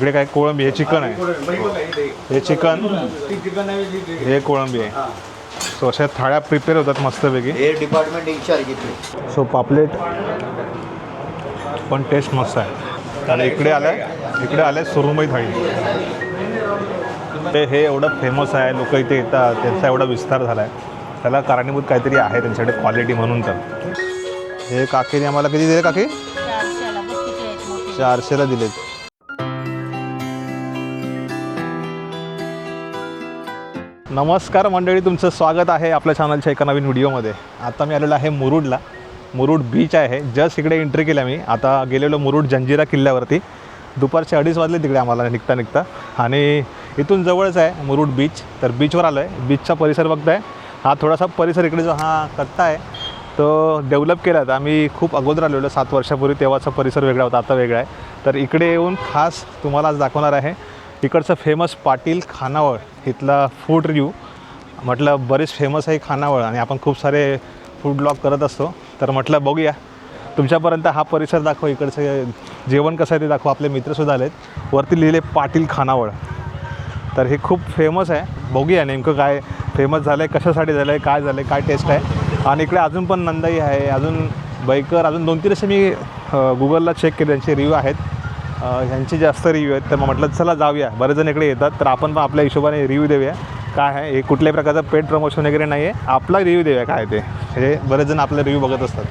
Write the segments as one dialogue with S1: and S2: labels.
S1: इकडे काय कोळंबी हे चिकन आहे. हे चिकन हे कोळंबी आहे. सो अशा थाळ्या प्रिपेअर होतात मस्तपैकी.
S2: हे डिपार्टमेंट इन्चार्ज इथे
S1: सो पापलेट पण टेस्ट मस्त आहे. आणि इकडे आलंय इकडे आलंय सुरुमई थाळी. ते हे एवढं फेमस आहे लोक इथे येतात त्यांचा एवढा विस्तार झाला आहे त्याला कारणीभूत काहीतरी आहे त्यांच्याकडे क्वालिटी म्हणून तर. हे काकीने आम्हाला किती दिले काकी?
S3: चारशेला
S1: दिलेत. नमस्कार मंडळी तुमचं स्वागत आहे आपल्या चॅनलच्या एका नवीन व्हिडिओमध्ये. आता मी आलेलो आहे मुरुडला. मुरुड बीच आहे. जस्ट इकडे एंट्री केल्या मी. आता गेलेलो मुरुड जंजिरा किल्ल्यावरती. दुपारचे अडीच वाजले तिकडे आम्हाला निघता निघता आणि इथून जवळच आहे मुरुड बीच तर बीचवर आलो आहे बीचचा परिसर बघताय. हा थोडासा परिसर इकडे जो हा कट्टा आहे तो डेव्हलप केला होता. आम्ही खूप अगोदर आलेलो सात वर्षापूर्वी. तेव्हाचा परिसर वेगळा होता. आता वेगळा आहे. तर इकडे येऊन खास तुम्हाला आज दाखवणार आहे. इकडचं फेमस पाटील खानावळ. इथला फूड रिव्ह्यू म्हटलं बरेच फेमस आहे खानावळ आणि आपण खूप सारे फूड ब्लॉग करत असतो. तर म्हटलं बघूया. तुमच्यापर्यंत हा परिसर दाखव इकडचं जेवण कसं आहे ते दाखव. आपले मित्रसुद्धा आलेत. वरती लिहिले पाटील खानावळ. तर हे खूप फेमस आहे. बघूया नेमकं काय फेमस झालं आहे कशासाठी झालं आहे काय झालं आहे काय टेस्ट आहे. आणि इकडे अजून पण नंदाई आहे. अजून बैकर अजून दोन तीन असे मी गुगलला चेक केले त्यांचे रिव्ह्यू आहेत. ह्यांचे जास्त रिव्ह्यू आहेत तर मग म्हटलं चला जाऊया. बरेच जण इकडे येतात तर आपण पण आपल्या हिशोबाने रिव्ह्यू देऊया. काय आहे हे कुठल्याही प्रकारचं पेड प्रमोशन वगैरे नाही आहे आपला रिव्ह्यू देऊया काय ते. हे बरेच जण आपले रिव्ह्यू बघत असतात.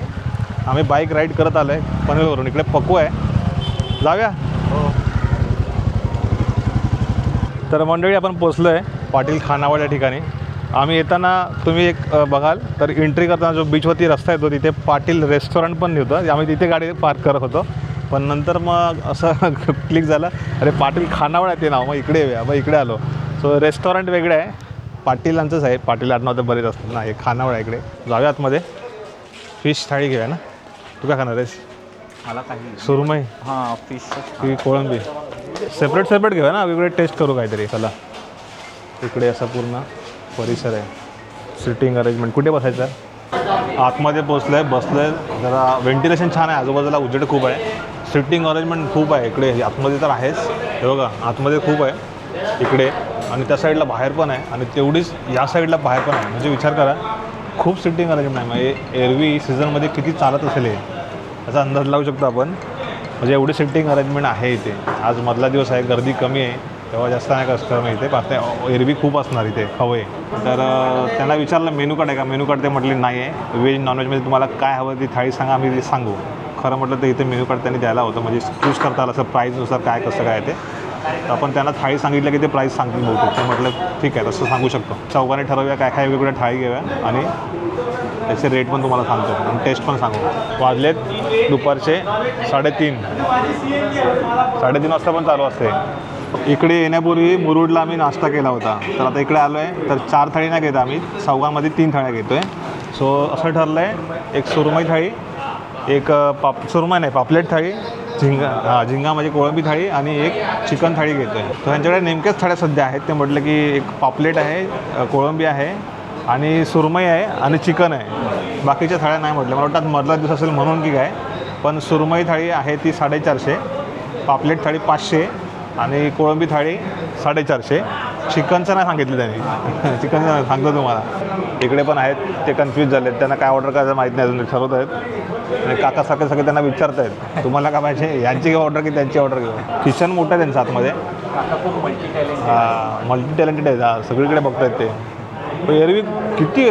S1: आम्ही बाईक राईड करत आलो आहे पनवेलवरून. इकडे पकू आहे. जाऊया. तर मंडळी आपण पोचलो आहे पाटील खानावळ या ठिकाणी. आम्ही येताना तुम्ही एक बघाल तर एंट्री करताना जो बीचवरती रस्ता येतो तिथे पाटील रेस्टॉरंट पण होतं. आम्ही तिथे गाडी पार्क करत होतो. पण नंतर मग असं क्लिक झालं. अरे पाटील खानावळ आहे ते नाव मग इकडे येऊया मग इकडे आलो. सो रेस्टॉरंट वेगळं आहे. पाटीलांचंच आहे पाटील आडनाव तर बरेच असतात ना हे खानावळ आहे इकडे. जाऊया आतमध्ये. फिश थाळी घेऊया ना. तू काय खाणार आहेस?
S2: मला काही
S1: सुरमई.
S2: हां फिश
S1: की कोळंबी. सेपरेट सेपरेट घेऊया ना. वेगळे टेस्ट करू काहीतरी. चला. इकडे असा पूर्ण परिसर आहे. सिटिंग अरेंजमेंट कुठे बसायचं? आतमध्ये पोचलं आहे बसलं आहे जरा व्हेंटिलेशन छान आहे. आजूबाजूला उजेड खूप आहे. सिटिंग अरेंजमेंट खूप आहे. इकडे आतमध्ये तर आहेच. हे बघा आतमध्ये खूप आहे. इकडे आणि त्या साईडला बाहेर पण आहे. आणि तेवढीच या साईडला बाहेर पण आहे. म्हणजे विचार करा खूप सिटिंग अरेंजमेंट आहे. म्हणजे एरवी सीझनमध्ये किती चालत असेल हे? याचा अंदाज लावू शकतो आपण. म्हणजे एवढी सिटिंग अरेंजमेंट आहे इथे. आज मधला दिवस आहे गर्दी कमी आहे. तेव्हा जास्त नाही कस्टमर इथे. पाहते एरवी खूप असणार इथे खवय तर त्यांना विचारलं मेनू कार्ड आहे का? मेनू कार्ड ते म्हटले नाही आहे. व्हेज नॉनव्हेजमध्ये तुम्हाला काय हवं ती थाळी सांगा आम्ही ती सांगू. खरं म्हटलं तर इथे मेन्यू कार्ड त्यांनी द्यायला होतं. म्हणजे चूज करता आलं असं प्राईजनुसार काय कसं काय आहे ते. तर आपण त्यांना थाळी सांगितलं की ते प्राईस सांगतील बहुतेक. ते म्हटलं ठीक आहे तसं सांगू शकतो. चौघाने ठरवूया काय काय वेगवेगळ्या थाळी घेऊया आणि त्याचे रेट पण तुम्हाला सांगतो. आणि टेस्ट पण सांगू. वाजलेत दुपारचे साडेतीन. साडेतीन वाजता पण चालू असते. इकडे येण्यापूर्वी मुरुडला आम्ही नाश्ता केला होता. तर आता इकडे आलो आहे तर चार थाळी नाही घेत आम्ही. चौघांमध्ये तीन थाळ्या घेतो आहे सो असं ठरलं आहे एक सुरमई थाळी एक पाप सुरमई नाही पापलेट थाळी झिंगा हां झिंगा म्हणजे कोळंबी थाळी आणि एक चिकन थाळी घेतो आहे तर ह्यांच्याकडे नेमक्याच थाळ्या सध्या आहेत. ते म्हटलं की एक पापलेट आहे कोळंबी आहे आणि सुरमई आहे आणि चिकन आहे. बाकीच्या थाळ्या नाही म्हटलं मला वाटतं मधला दिवस असेल म्हणून की काय. पण सुरमई थाळी आहे ती साडेचारशे पापलेट थाळी पाचशे आणि कोळंबी थाळी साडेचारशे. चिकनचं नाही सांगितलं त्यांनी. चिकनचं सांगतो तुम्हाला. इकडे पण आहेत ते कन्फ्यूज झालेत. त्यांना काय ऑर्डर करायचं माहीत नाही अजून. ठरवत आहेत. आणि काकासारखे सगळे त्यांना विचारत आहेत तुम्हाला काय पाहिजे यांची घेऊ ऑर्डर की त्यांची ऑर्डर घेऊ? किचन मोठं आहे त्यांचं आतमध्ये. हां मल्टी टॅलेंटेड आहेत हा सगळीकडे बघतायत ते. पण एरवी किती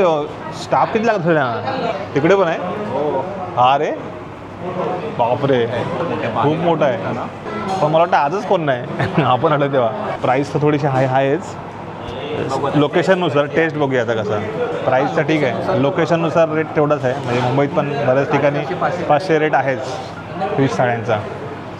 S1: स्टाफ किती लागत तिकडे पण आहे? हा. रे. बापरे. खूप मोठा आहे. पण मला वाटतं आजच कोण नाही. आपण आलो तेव्हा. प्राईस तर थोडीशी हाय आहेच. लोकेशननुसार टेस्ट बघूया आता कसं. प्राईस तर ठीक आहे. लोकेशननुसार रेट तेवढाच आहे. म्हणजे मुंबईत पण बऱ्याच ठिकाणी पाचशे रेट आहेच फिश थाळ्यांचा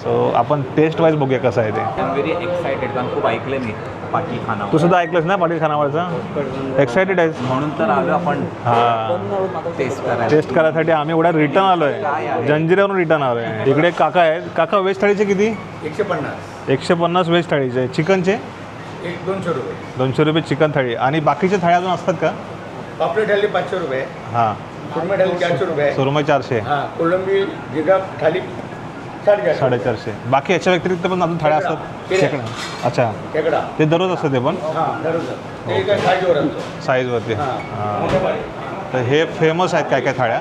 S1: सो आपण टेस्ट वाईज बघूया कसं आहे ते.
S4: एम व्हेरी एक्सायटेड कारण खूप ऐकलं मी पाटील खाना
S1: तू सुद्धा ऐकलंस ना पाटील खानावळचं एक्सायटेड आहेस.
S4: म्हणून तर आलो आपण.
S1: हां.
S4: टेस्ट करायला.
S1: टेस्ट करायसाठी आम्ही एवढ्या रिटर्न आलो आहे जंजिऱ्यावरून रिटर्न आलो आहे इकडे काका आहेत. काका व्हेज थाळीचे किती?
S2: एकशे पन्नास.
S1: एकशे पन्नास व्हेज थाळीचे. चिकनचे
S2: एक दोनशे रुपये.
S1: दोनशे रुपये चिकन थाळी. आणि बाकीच्या थाळ्या अजून असतात का?
S2: पापलेट थाली पाचशे रुपये.
S1: हां.
S2: सुरमई थाली चारशे रुपये.
S1: सुरमई चारशे.
S2: हां कोलंबी जिगा थाली साडेचारशे
S1: साडेचारशे. बाकी याच्या व्यतिरिक्त पण अजून थाळ्या असतात. खेकडा अच्छा.
S2: खेकडा
S1: ते दररोज असतं ते पण?
S2: हां दररोज ते काय साईजवर असतो.
S1: साईजवरती
S2: हां
S1: हां. तर हे फेमस आहेत काय काय थाळ्या.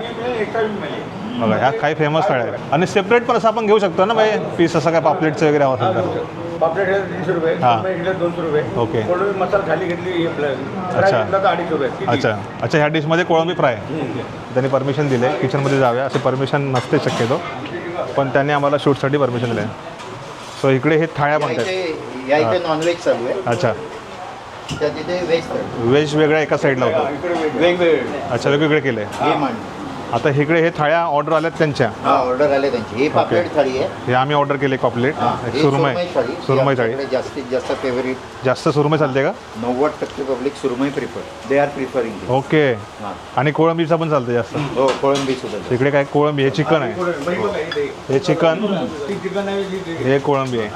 S1: बघा ह्या काही फेमस थाळ्या आहेत. आणि सेपरेट पण असं आपण घेऊ शकतो ना भाई? पीस असं काय पापलेटचं वगैरे हवं असेल तर.
S2: पापलेट हे तीनशे रुपये
S1: हां.
S2: सुरमई दोनशे रुपये.
S1: ओके.
S2: कोळंबी मसाला खाली घेतली हे आपलं फ्राय
S1: अच्छा.
S2: घेतला तर अडीचशे रुपये किती?
S1: अच्छा. अच्छा ह्या डिशमध्ये कोळंबी फ्राय
S2: हम्म.
S1: त्यांनी परमिशन दिले किचनमध्ये जाऊया. असे परमिशन नसते शक्यतो. पण त्यांनी आम्हाला शूटसाठी परमिशन दिले सो इकडे हे थाळ्या
S5: या
S1: म्हणतात
S5: इथे या इथे नॉनव्हेज चालू आहे.
S1: अच्छा.
S5: त्या तिथे व्हेज चालू
S1: व्हेज वेगळ्या एका साईडला होतं.
S2: इकडे.
S5: वेगवेगळे.
S1: अच्छा वेगवेगळे केले
S5: हे
S1: आता इकडे हे थाळ्या ऑर्डर आल्यात त्यांच्या.
S5: हा ऑर्डर आले त्यांची. ही पापलेट थाळी आहे.
S1: हे आम्ही ऑर्डर केले कॉपलेट
S5: हा, ही
S1: सुरमई.
S5: थाळी.
S1: सुरमई थाळी.
S5: आमच्याकडे जास्तीत जास्त फेवरेट
S1: जास्त सुरमई चालते का?
S5: नव्वद टक्के public surmai prefer they are preferring
S1: okay.
S5: हा.
S1: आणि कोळंबीचा पण चालतं जास्त.
S5: हो कोळंबी सुद्धा
S1: इकडे काय कोळंबी? हे चिकन आहे. हे चिकन.
S2: ती चिकन आहे ही-
S1: कोळंबी आहे.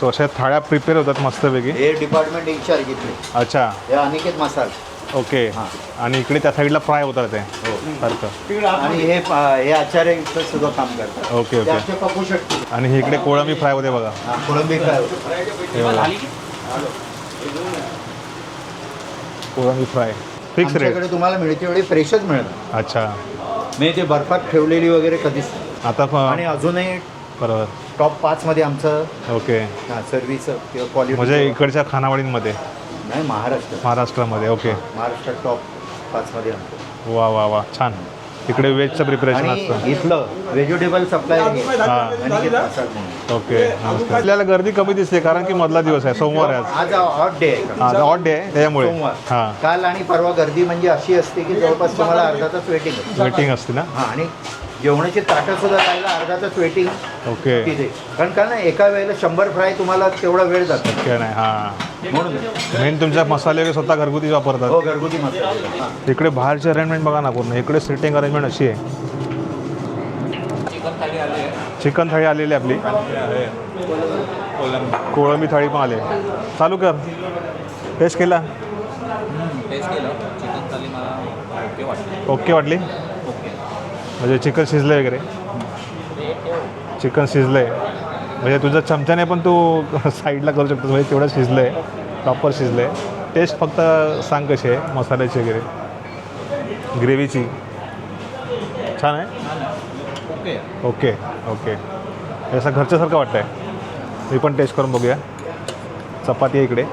S1: सो अशा थाळ्या प्रिपेअर होतात मस्तपैकी.
S5: हे डिपार्टमेंट इन्चार्ज घेतले
S1: अच्छा.
S5: हे अनिकेत मसाल.
S1: ओके.
S5: हां.
S1: आणि इकडे त्या साईडला फ्राय होतात ते.
S5: हो.
S1: सारखं
S5: आणि हे हे आचार्य सुद्धा काम करतात.
S1: ओके
S5: ते
S1: ओके
S5: शकते
S1: आणि हे इकडे कोळंबी फ्राय होते बघा.
S5: कोळंबी फ्राय
S1: हे बघा. कोळंबी फ्राय. फिक्स रेट
S5: आमच्याकडे तुम्हाला मिळते एवढी फ्रेशच मिळतात.
S1: अच्छा.
S5: मी ते बर्फात ठेवलेली वगैरे कधीच नाही.
S1: आता
S5: आणि
S1: प-
S5: अजूनही
S1: बरोबर.
S5: टॉप पाचमध्ये आमचं
S1: ओके.
S5: सर्व्हिस किंवा क्वालिटी
S1: म्हणजे इकडच्या खानावळींमध्ये?
S5: नाही महाराष्ट्र.
S1: महाराष्ट्रामध्ये ओके.
S5: महाराष्ट्रात टॉप पाचमध्ये आमचं.
S1: वा वा वा. छान. इकडे व्हेजचं प्रिपरेशन
S5: आणि
S1: असतं.
S5: इथलं व्हेजिटेबल सप्लाय
S1: हां
S5: आज
S1: ओके नमस्कार. आपल्याला गर्दी कमी दिसते कारण की मधला दिवस आहे सोमवार आहे आज.
S5: हॉट डे आहे.
S1: हां ऑड डे आहे त्याच्यामुळे.
S5: सोमवार.
S1: हां.
S5: काल आणि परवा गर्दी म्हणजे अशी असते की जवळपास तुम्हाला अर्धा तास वेटिंग आहे
S1: असते ना?
S5: हां आणि जेवणाची ताटं सुद्धा जायला अर्धा तास वेटिंग
S1: ओके
S5: तिथे. कारण का ना एका वेळेला शंभर फ्राय तुम्हाला तेवढा वेळ जातो.
S1: काय नाही हां.
S5: म्हणून.
S1: मेन तुमच्या मसाले वगैरे स्वतः घरगुती वापरतात.
S5: हो घरगुती मसाला. हां.
S1: इकडे बाहेरची अरेंजमेंट बघा ना पूर्ण. इकडे सिटिंग अरेंजमेंट अशी आहे.
S4: चिकन थाळी आले
S1: चिकन थाळी आलेली आपली. कोळंबी थाळी पण आली चालू कर. टेस्ट केला?
S4: टेस्ट केलं. चिकन थाळी मला ओके वाटली.
S1: ओके वाटली?
S4: ओके
S1: म्हणजे चिकन शिजलं वगैरे. चिकन शिजलं आहे म्हणजे तुझं चमच्याने पण तू साईडला करू शकतो म्हणजे तेवढं शिजलं आहे प्रॉपर शिजलं आहे टेस्ट फक्त सांग कशी आहे मसाल्याची वगैरे. ग्रेव्हीची छान आहे?
S4: ओके.
S1: Okay okay. असं घरच्यासारखं वाटतं आहे मी पण टेस्ट करून बघूया. चपाती आहे इकडे.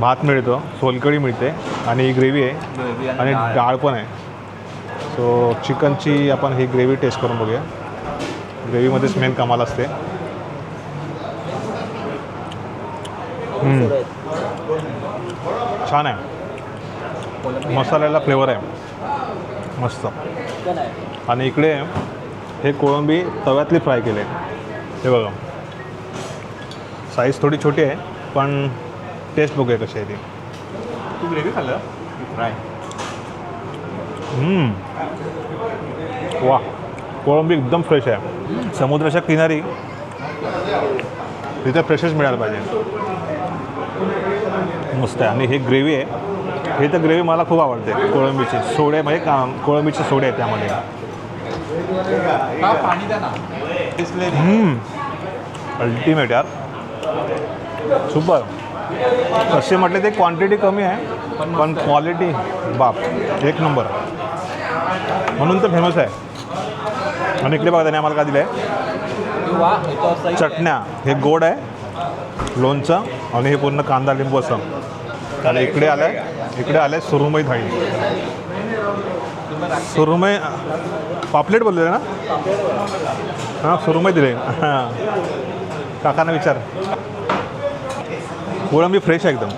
S1: भात मिळतो सोलकढी मिळते आणि ग्रेव्ही आहे. आणि.
S4: डाळ
S1: पण आहे. सो चिकनची आपण ही ग्रेव्ही टेस्ट करून बघूया. ग्रेव्हीमध्येच मेन कमाल असते. छान आहे. मसाल्याला फ्लेवर आहे. मस्त. आणि इकडे हे कोळंबी तव्यातली फ्राय केले हे बघा. साईज थोडी छोटी आहे पण टेस्ट बघूया कशी आहे ती.
S4: तू ग्रेव्ही खाल्लं? फ्राय.
S1: वा कोळंबी एकदम फ्रेश आहे. समुद्राच्या किनारी तिथे फ्रेशच मिळायला पाहिजे. मस्त आहे. आणि हे ग्रेव्ही आहे. हे तर ग्रेव्ही मला खूप आवडते कोळंबीची. सोडे म्हणजे का कोळंबीचे सोडे आहेत त्यामध्ये. अल्टिमेट यार. सुपर तसे म्हटले ते क्वांटिटी कमी आहे पण क्वालिटी बाप एक नंबर म्हणून तर फेमस आहे. आणि इकडे बघा त्याने आम्हाला काय दिलं आहे चटण्या. हे गोड आहे. लोणचं आणि हे पूर्ण कांदा लिंबू असं. आणि इकडे आलं आहे इकडे आलं आहे सुरुमई थाळी. सुरुमई पापलेट बोलले ना? हां सुरुमई दिले. हां. काकांना विचार. कोळंबी फ्रेश आहे एकदम.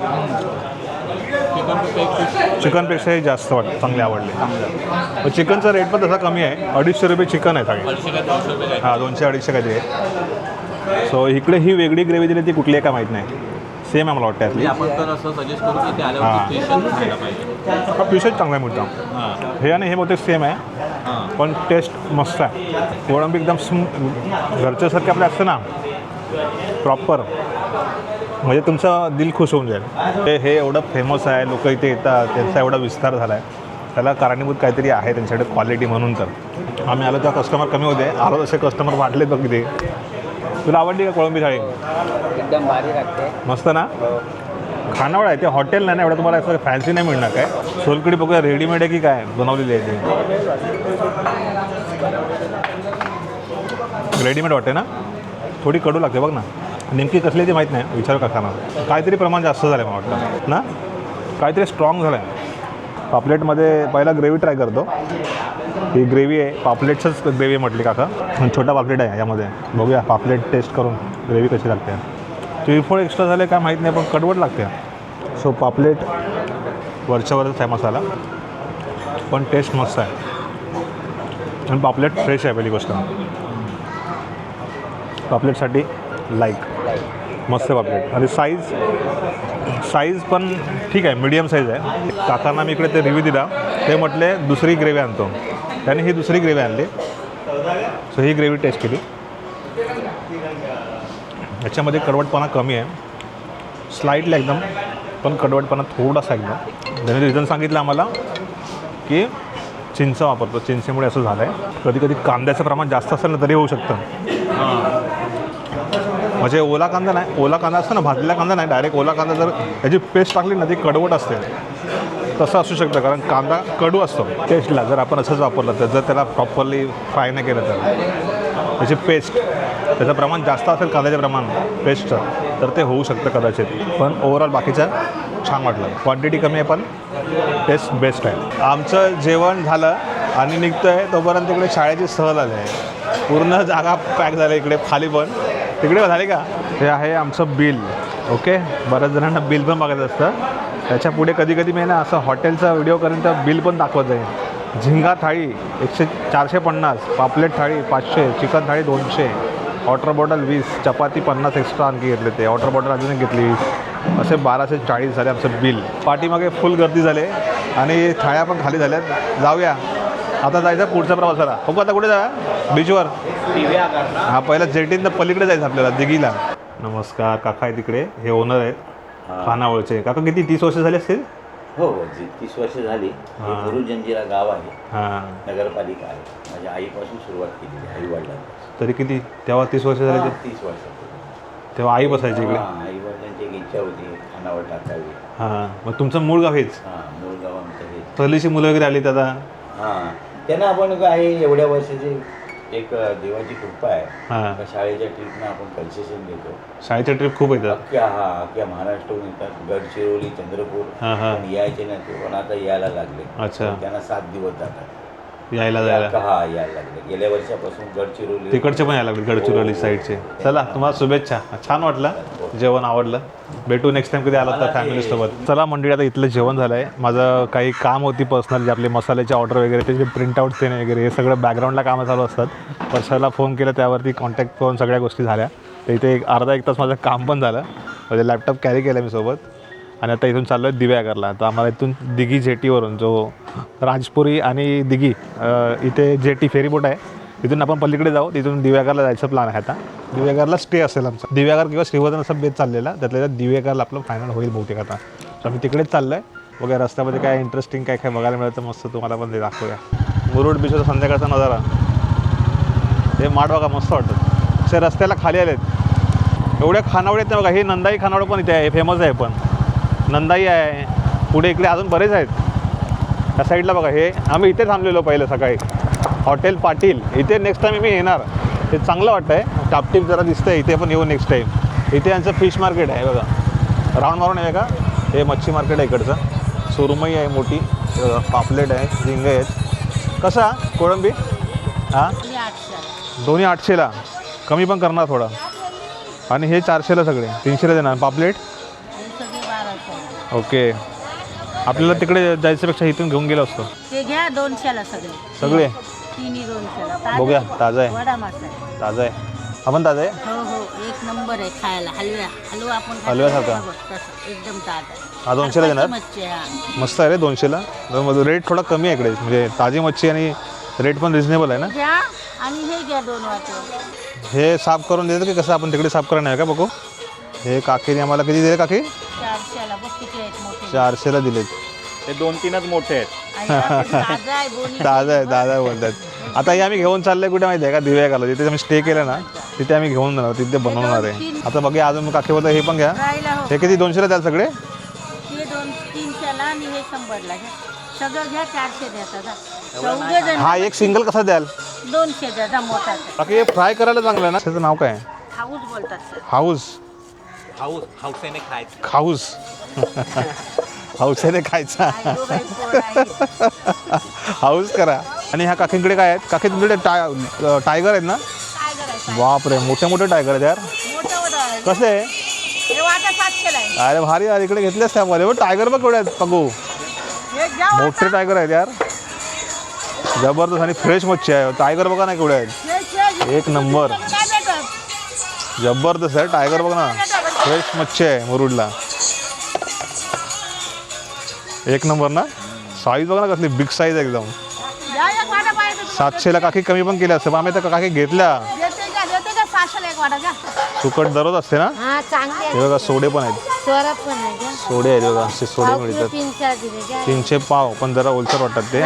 S1: चिकनपेक्षाही जास्त वाटतं चांगले आवडले. चिकनचा रेट पण तसा कमी आहे. अडीचशे रुपये चिकन आहे थाळी हां दोनशे अडीचशे काहीतरी आहे. सो इकडे ही वेगळी ग्रेव्ही दिली ती कुठली आहे का माहीत नाही. सेम आहे मला वाटतं यातली
S4: आपण तर असं सजेस्ट करू की ते
S1: हां.
S4: खायला पाहिजे.
S1: हा पीसच चांगला आहे मुद्दाम.
S4: हां.
S1: आणि हे बहुतेक सेम आहे. पण टेस्ट मस्त आहे. कोळंबी एकदम स्मू घरच्यासारखे आपले असतं ना. प्रॉपर म्हणजे तुमचं दिल खुश होऊन जाईल. हे हे एवढं फेमस आहे लोक इथे येतात त्यांचा एवढा विस्तार झाला आहे त्याला कारणीभूत काहीतरी आहे त्यांच्याकडे क्वालिटी म्हणून तर. आम्ही आलो तेव्हा कस्टमर कमी होते. आलो तसे कस्टमर वाढलेत बघ इथे. तुला आवडली का कोळंबी थाळी?
S5: एकदम भारी लागते.
S1: मस्त ना? खानावळ आहे. ते हॉटेल नाही ना एवढं तुम्हाला असं फॅन्सी नाही मिळणार काय? सोलकडी बघूया रेडीमेड आहे की काय? बनवलेली आहे ती. रेडीमेड वाटते ना? थोडी कडू लागते बघ ना. नेमकी कसली आहे ती माहीत नाही विचारू का काहीतरी प्रमाण जास्त झालं आहे मला वाटतं. ना? काहीतरी स्ट्रॉंग झालं आहे पापलेटमध्ये पहिला ग्रेव्ही ट्राय करतो. ही ग्रेव्ही आहे पापलेटचंच ग्रेव्ही म्हटली काका. छोटा पापलेट आहे यामध्ये. बघूया पापलेट टेस्ट करून ग्रेव्ही कशी लागते. तिळफळ एक्स्ट्रा झाले काय माहीत नाही पण कडवट लागते. सो पापलेट वरच्यावरच आहे मसाला. पण टेस्ट मस्त आहे. आणि पापलेट फ्रेश आहे पहिली गोष्ट. पापलेटसाठी लाईक. मस्त आहे पापलेट. आणि साईज साईज पण ठीक आहे मीडियम साईज आहे. काकांना मी इकडे ते रिव्ह्यू दिला. ते म्हटले दुसरी ग्रेव्ही आणतो. त्याने ही दुसरी ग्रेव्ही आणली. सो ही ग्रेव्ही टेस्ट केली. याच्यामध्ये कडवटपणा कमी आहे. स्लाईटली एकदम पण कडवटपणा थोडासा एकदम. त्याने रिझन सांगितलं आम्हाला की चिंच वापरतो. चिंचेमुळे असं झालं आहे कधी कधी कांद्याचं प्रमाण जास्त असेल ना तरी होऊ शकतं. म्हणजे ओला कांदा नाही ओला कांदा असतो ना भाजलेला कांदा नाही डायरेक्ट ओला कांदा जर याची पेस्ट टाकली ना ती कडवट असते. तसं असू शकतं कारण कांदा कडू असतो. टेस्टला जर आपण असंच वापरलं तर जर त्याला प्रॉपरली फ्राय नाही केलं तर त्याची पेस्ट त्याचं प्रमाण जास्त असेल कांद्याचे प्रमाण पेस्टचं तर ते होऊ शकतं कदाचित. पण ओव्हरऑल बाकीचं छान वाटलं. क्वांटिटी कमी आहे पण टेस्ट बेस्ट आहे. आमचं जेवण झालं आणि निघतं आहे तोपर्यंत इकडे शाळेची सहल आली आहे. पूर्ण जागा पॅक झाली इकडे खाली पण. तिकडे झाले का? हे आहे आमचं बिल ओके? बऱ्याच जणांना बिल पण बघायचं असतं. त्याच्या पुढे कधी कधी मी ना असं हॉटेलचा व्हिडिओ करून तर बिल पण दाखवत आहे झिंगा थाळी एकशे चारशे पन्नास पापलेट थाळी पाचशे चिकन थाळी दोनशे वॉटर बॉटल वीस चपाती पन्नास एक्स्ट्रा आणखी घेतले ते. वॉटर बॉटल अजून घेतली. वीस असे बाराशे चाळीस झाले आमचं बिल. पाठीमागे फुल गर्दी झाले. आणि थाळ्या पण खाली झाल्यात. जाऊया. आता जायचं पुढच्या प्रवासाला. हो आता कुठे जा बीचवर हा पहिला जेटीन पलीकडे जायचं आपल्याला दिघीला. नमस्कार काका आहे तिकडे. हे ओनर आहेत. खानावळचे. काका किती तीस वर्ष झाले असतील?
S6: हो हो जी तीस वर्ष झाली.
S1: हा.
S6: हे गुरु जंजिरा गाव आहे.
S1: हां.
S6: नगरपालिका आहे. माझ्या आईपासून सुरुवात केलेली आई वडिलांपासून.
S1: तरी किती तेव्हा तीस वर्ष झाले ते?
S6: तीस वर्षापूर्वी
S1: तेव्हा आई बसायची इकडे?
S6: आई वडिलांची एक इच्छा होती खानावर टाकावी.
S1: हां मग तुमचं मूळ गाव हेच?
S6: हां मूळ गाव आमचं हे
S1: पहिलीची मुलं वगैरे आली आता
S6: हां. त्यांना आपण काय एवढ्या वर्षाची एक देवाची कृपा आहे.
S1: हां.
S6: का शाळेच्या ट्रीपनं आपण कन्सेशन देतो.
S1: शाळेच्या ट्रिप खूप येतात.
S6: अख्ख्या हा अख्ख्या महाराष्ट्राहून येतात. गडचिरोली चंद्रपूर.
S1: हां हां.
S6: पण यायचे ना ते पण आता यायला लागले.
S1: अच्छा.
S6: त्यांना सात दिवस जातात.
S1: यायला जायला.
S6: हा यायला लागले. गेल्या वर्षापासून गडचिरोली
S1: तिकडचे पण यायला लागले गडचिरोली साईडचे. चला तुम्हाला शुभेच्छा. छान वाटलं जेवण आवडलं. भेटू नेक्स्ट टाइम कधी आलात तर फॅमिलीसोबत चला मंडळी आता इथलं जेवण झालं आहे माझं काही काम होती पर्सनल जे आपले मसाल्याचे ऑर्डर वगैरे त्याचे प्रिंटआउट देणे वगैरे हे सगळं बॅकग्राऊंडला कामं चालू असतात. पर्सनला फोन केलं त्यावरती कॉन्टॅक्ट करून सगळ्या गोष्टी झाल्या. तर इथे एक अर्धा एक तास माझं काम पण झालं. म्हणजे लॅपटॉप कॅरी केलं मी सोबत. आणि आता इथून चाललो आहे दिव्यागरला तर आम्हाला इथून दिघी जेटीवरून जो राजपुरी आणि दिघी इथे जेटी फेरीबोट आहे. तिथून आपण पलीकडे जाऊ तिथून दिव्यागरला जायचं प्लॅन आहे आता. दिव्यागरला स्टे असेल आमचा. दिव्यागर किंवा श्रीवर्धन असं बेत चाललेला त्यातल्या त्यात दिव्यागरला आपलं फायनल होईल बहुतेक आता. तर आम्ही तिकडेच चाललो आहे वगैरे रस्त्यामध्ये काय इंटरेस्टिंग काय काय बघायला मिळतं मस्त तुम्हाला पण ते दाखवूया. मुरुड बीचचा संध्याकाळचा नजारा. हे माड बघा मस्त वाटतं. असे रस्त्याला खाली आलेत. एवढ्या खानावळ आहेत ना बघा हे नंदाई खानावळ पण इथे आहे फेमस आहे पण. नंदाई आहे. पुढे इकडे अजून बरेच आहेत. त्या साईडला बघा हे आम्ही इथे थांबलेलो पहिलं सकाळी. हॉटेल पाटील इथे नेक्स्ट टाईम मी येणार. हे चांगलं वाटतं आहे टापटीप जरा दिसतंय इथे पण येऊ नेक्स्ट टाईम इथे यांचं फिश मार्केट आहे बघा. राऊंड मारून आहे का? हे मच्छी मार्केट आहे इकडचं. सुरमई आहे मोठी. पापलेट आहे झिंगे आहेत. कसा? कोळंबी? हां? दोन्ही आठशेला. कमी पण करणार थोडं. आणि हे चारशेला सगळे. तीनशेला देणार. पापलेट? ओके. आपल्याला तिकडे जायच्यापेक्षा इथून घेऊन गेलो असतो.
S3: ते घ्या दोनशेला सगळे.
S1: सगळे?
S3: तिन्ही दोनशेला ताजा
S1: बघूया
S3: आहे.
S1: ताजा आहे.
S3: वडा मासा आहे.
S1: ताजा आहे. आपण ताजा आहे?
S3: हो हो. एक नंबर आहे खायला. हलव्या. हलवा आपण खातो.
S1: हलव्यासारखा?
S3: ना बघ, तसं, एकदम ताजा
S1: हा दोनशेला देणार?
S3: मच्छी हा.
S1: मस्त आहे रे दोनशेला रेट थोडा कमी आहे इकडे. म्हणजे ताजी मच्छी आणि रेट पण रिजनेबल आहे ना?
S3: घ्या आणि हे घ्या दोन वाटे.
S1: हे साफ करून देतं की कसं आपण तिकडे साफ करणं आहे का बघू? हे काकीने आम्हाला किती दिले काकी?
S3: चारशेला. बघ किती
S1: चारशेला दिलेत.
S2: ते दोन तीनच मोठे आहेत.
S3: ताजा आहे बोनी
S1: दादा आहे दादा बोलतात. आता हे आम्ही घेऊन चाललोय कुठे माहिती आहे का? दिव्या घाला जिथे आम्ही स्टे केलं ना तिथे आम्ही घेऊन जाणार तिथे बनवणार आहे. आता बघा अजून काकी बोलता हे पण घ्या.
S3: राहिला हो.
S1: हे किती? दोनशेला द्याल सगळे?
S3: हे दोन तीनशेला आणि हे शंभरला घ्या. सगळं घ्या चारशे द्या दादा चौघे जण
S1: हा एक सिंगल कसा द्याल?
S3: दोनशे दादा मोठा.
S1: बाकी हे फ्राय करायला चांगलं आहे ना? त्याचं नाव काय?
S3: हाऊस बोलतात सर.
S1: हाऊस.
S4: हाऊस हाऊसेने खायचं.
S1: हाऊस हाऊसेने खायचा. हाऊस करा. आणि ह्या काकींकडे काय आहेत? काकी तुमच्याकडे टाय टायगर आहेत ना? बापरे मोठे मोठे टायगर आहेत यार. कसे? अरे भारी यार इकडे घेतलेस त्यामध्ये बघ टायगर बघ केवढे आहेत पगू
S3: घ्या
S1: मोठे टायगर आहेत यार. जबरदस्त आणि फ्रेश मच्छी आहे. टायगर बघा ना केवढे आहेत. एक नंबर जबरदस्त आहे टायगर बघ ना. फ्रेश मच्छी आहे मुरुडला. एक नंबर ना? साईज बघा ना कसली बिग साईज एकदम. सातशेला काकी कमी पण केल्या असतं आम्ही तर काकी घेतल्या. सुकट दररोज असते ना?
S3: हा चांगले
S1: बघा सोडे पण आहेत. सोडे आहेत बघा असे सोडे मिळतात. तीनशे पाव पण जरा ओलसर वाटतात ते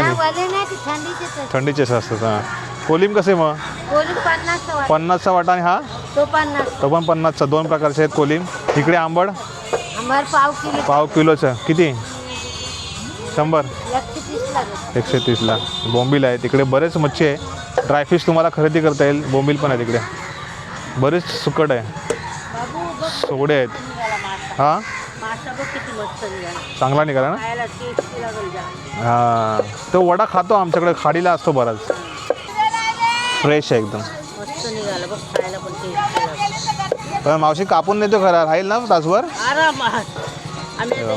S3: थंडीचे
S1: असतात हां. कोलिम कसे मग? पन्नासचा वाटा आणि हा?
S3: तो
S1: पण पन्नासचा दोन प्रकारचे आहेत कोलिम. इकडे आंबड.
S3: आम्हाला पाव किलो.
S1: पाव किलोचं किती? शंभर.
S3: एकशे
S1: तीसला. बोंबील आहे. तिकडे बरेच मच्छी आहे. ड्रायफिश तुम्हाला खरेदी करता येईल. बोंबील पण आहे तिकडे. बरेच सुकट आहे. सोडे आहेत. हां? चांगला निघाला ना? हां. तो वडा खातो आमच्याकडे. खाडीला असतो बराच. फ्रेश आहे एकदम.
S3: पण
S1: मावशी कापून नेतो खरा. राहील ना तासभर?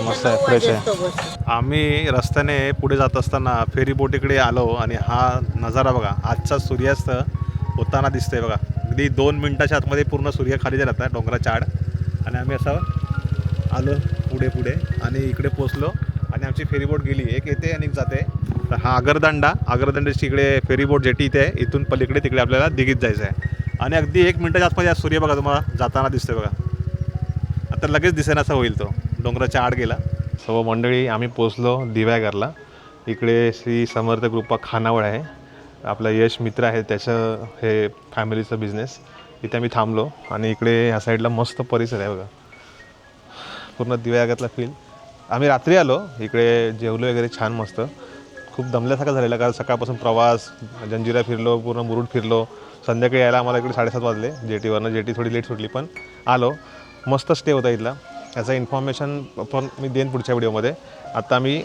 S1: मस्त आहे, fresh आहे. आम्ही रस्त्याने पुढे जात असताना फेरीबोटीकडे आलो आणि हा नजारा बघा आजचा सूर्यास्त होताना दिसतोय बघा. अगदी दोन मिनटाच्या आतमध्ये पूर्ण सूर्य खाली जात आहे डोंगराच्या आड आणि आम्ही असं आलो पुढे पुढे आणि इकडे पोचलो आणि आमची फेरीबोट गेली. एक येते आणि एक जाते. तर हा आगरदांडा आगरदांड्याची इकडे फेरीबोट जेटी इथे आहे इथून पलीकडे तिकडे आपल्याला दिघीत जायचं आहे. आणि अगदी एक मिनटाच्या आतमध्ये आज सूर्य बघा तुम्हाला जाताना दिसतोय बघा. आता लगेच दिसेनासा होईल तो. डोंगराच्या आड गेला. सर्व मंडळी आम्ही पोचलो दिव्यागरला इकडे श्री समर्थ कृपा खानावळ आहे. आपला यश मित्र आहे त्याचं हे फॅमिलीचं बिझनेस इथे आम्ही थांबलो आणि इकडे ह्या साईडला मस्त परिसर आहे बघा. पूर्ण दिव्यागतला फील आम्ही रात्री आलो इकडे जेवलो वगैरे छान मस्त. खूप दमल्यासारखं झालेलं कारण सकाळपासून प्रवास जंजिरा फिरलो पूर्ण मुरुड फिरलो. संध्याकाळी यायला आम्हाला इकडे साडेसात वाजले. जेटीवरनं जेटी थोडी लेट सुटली पण आलो. मस्त स्टे होता इथला. याचं इन्फॉर्मेशन पण मी देईन पुढच्या व्हिडिओमध्ये. आता मी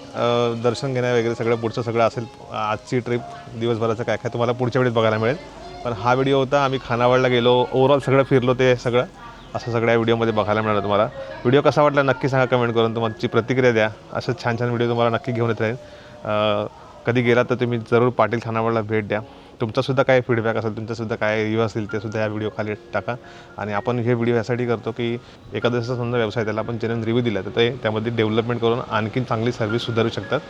S1: दर्शन घेण्या वगैरे सगळं पुढचं सगळं असेल आजची ट्रिप दिवसभराचं काय काय तुम्हाला पुढच्या वेळेस बघायला मिळेल. पण हा व्हिडिओ होता आम्ही खानावळला गेलो ओव्हरऑल सगळं फिरलो ते सगळं. असं सगळ्या व्हिडिओमध्ये बघायला मिळालं तुम्हाला. व्हिडिओ कसा वाटला नक्की सांगा कमेंट करून तुमची प्रतिक्रिया द्या. असं छान छान व्हिडिओ तुम्हाला नक्की घेऊन येत राहील कधी गेला तर तुम्ही जरूर पाटील खानावळला भेट द्या. तुमचासुद्धा काय फीडबॅक असेल तुमचासुद्धा काय रिव्ह्यू असतील ते सुद्धा या व्हिडिओ खाली टाका. आणि आपण हे व्हिडिओ यासाठी करतो की एखाद्याचा समजा व्यवसाय त्याला आपण जेन्युन रिव्ह्यू दिला तर ते त्यामध्ये डेव्हलपमेंट करून आणखीन चांगली सर्व्हिस सुधारू शकतात.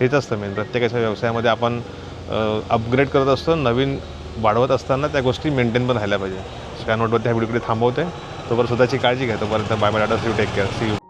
S1: हेच असतं मेन प्रत्येकाच्या व्यवसायामध्ये आपण अपग्रेड करत असतो नवीन वाढवत असताना त्या गोष्टी मेंटेन पण राहिल्या पाहिजे. नोटवर ह्या व्हिडिओकडे थांबवते. तोपर्यंत स्वतःची काळजी घ्या. तोपर्यंत bye bye data see you take care see you